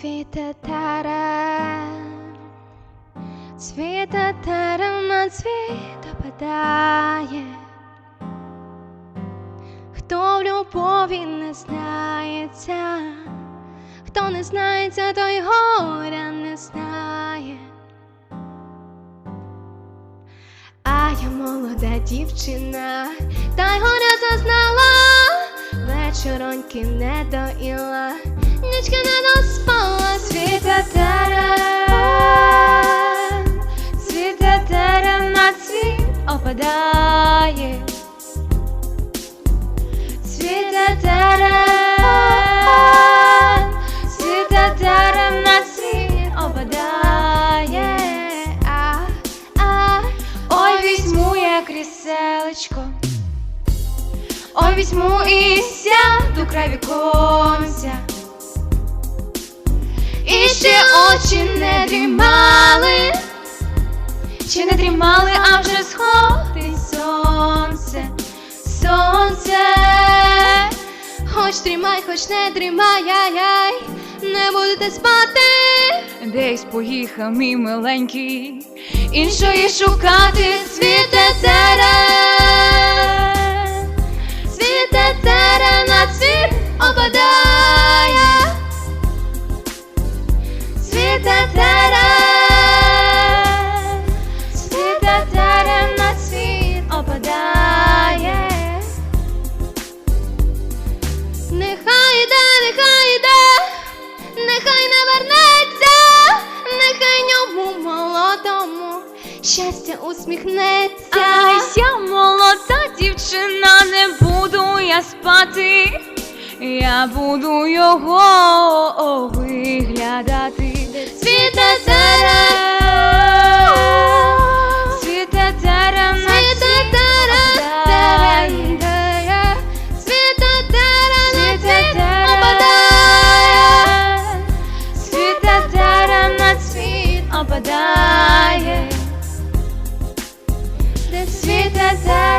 цвіте терен, цвіте терен, на цвіт опадає. Хто в любові не знається, хто не знається, той горя не знає. А я молода дівчина, та й горя зазнала, вечороньки не доїла, нічки не опадає. Світа терен, світа терен на світ а, ой, візьму кріселечко, ой, візьму і сяду край віконця. І ще очі не дрімали, чи не дрімали, а вже сонце, сонце, хоч тримай, хоч не дрімай, яй, не будете спати. Десь поїхав мій миленький, Іншої шукати світе терен, нехай молодому щастя усміхнеться. А я молода дівчина, не буду я спати, я буду його виглядати. опадає, де світа.